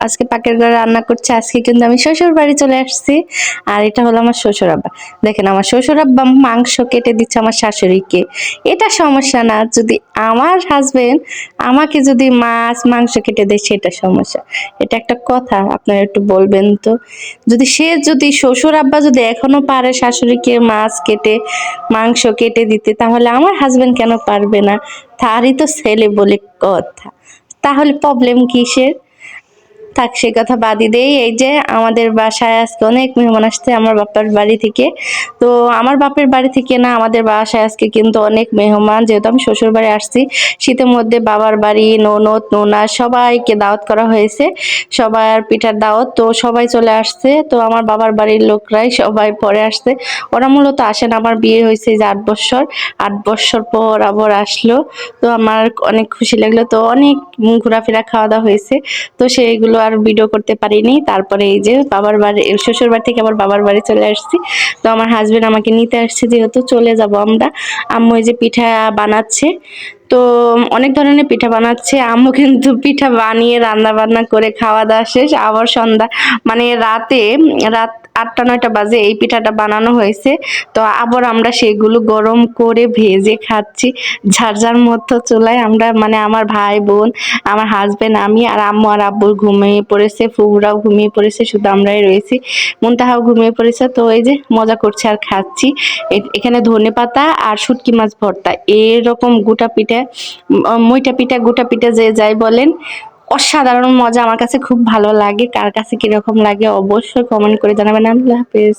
আজকে পাকের ঘরে রান্না করছে, আজকে কিন্তু আমি শ্বশুর বাড়ি চলে আসছি। আর এটা হলো আমার শ্বশুর আব্বা। দেখেন, আমার শ্বশুর আব্বা মাংস কেটে দিচ্ছে আমার শাশুড়িকে। এটা সমস্যা না, যদি আমার হাজবেন্ড আমাকে যদি মাছ, মাংস কেটে দেয়, সেটা সমস্যা। এটা একটা কথা, আপনারা একটু বলবেন তো। যদি সে যদি, শ্বশুর আব্বা যদি এখনও পারে শাশুড়িকে মাছ কেটে, মাংস কেটে দিতে, তাহলে আমার হাজবেন্ড কেন পারবে না? তারই তো ছেলে বলে কথা। তাহলে প্রবলেম কিসের? থাক, সে কথা বাদই দেই। এই যে আমাদের বাসায় আজকে অনেক মেহমান আসছে আমার বাবার বাড়ি থেকে। তো আমার বাপের বাড়ি থেকে না, আমাদের বাসায় আজকে কিন্তু অনেক মেহমান। যেহেতু আমি শ্বশুর বাড়ি আসছি, শীতের মধ্যে বাবার বাড়ি, ননদ, নোনা সবাইকে দাওয়াত করা হয়েছে। সবার পিঠার দাওয়াত, তো সবাই চলে আসছে। তো আমার বাবার বাড়ির লোকরাই সবাই পরে আসছে। ওরা মূলত আসেন, আমার বিয়ে হয়েছে যে আট বছর। আট বছর পর আবার আসলো। তো আমার অনেক খুশি লাগল। তো অনেক ঘোরাফেরা খাওয়া দাওয়া হয়েছে। তো সেইগুলো আর ভিডিও করতে পারিনি। তারপরে এই যে বাবার বাড়ি শ্বশুর বাড়ি থেকে আবার বাবার বাড়ি চলে আসছি। তো আমার হাজবেন্ড আমাকে নিতে আসছে যেহেতু চলে যাব আমরা। আম্মু এই যে পিঠা বানাচ্ছে। তো অনেক ধরনের পিঠা বানাচ্ছে। আম্মু কিন্তু পিঠা বানিয়ে রান্না বান্না করে খাওয়া দাওয়া শেষ। আবার সন্ধ্যা মানে রাতে, রাত আটটা, নয়টা বাজে এই পিঠাটা বানানো হয়েছে। তো আবার আমরা সেগুলো গরম করে ভেজে খাচ্ছি। ঝার ঝার মতো চুলায় আমরা মানে আমার ভাই, বোন, আমার হাজবেন্ড আমি আর আম্মু আর আব্বুর ঘুমিয়ে পড়েছে। ফুবুরাও ঘুমিয়ে পড়েছে, শুধু আমরাই রয়েছি। মুনতাহাও ঘুমিয়ে পড়েছে। তো এই যে মজা করছে আর খাচ্ছি। এখানে ধনে পাতা আর শুটকি মাছ ভর্তা। এরকম গোটা পিঠা উম, মইটা পিঠা গোটা পিঠা যে যাই বলেন অসাধারণ মজা আমার কাছে খুব ভালো লাগে। কার কাছে কীরকম লাগে অবশ্যই কমেন্ট করে জানাবেন। আল্লাহ হাফেজ।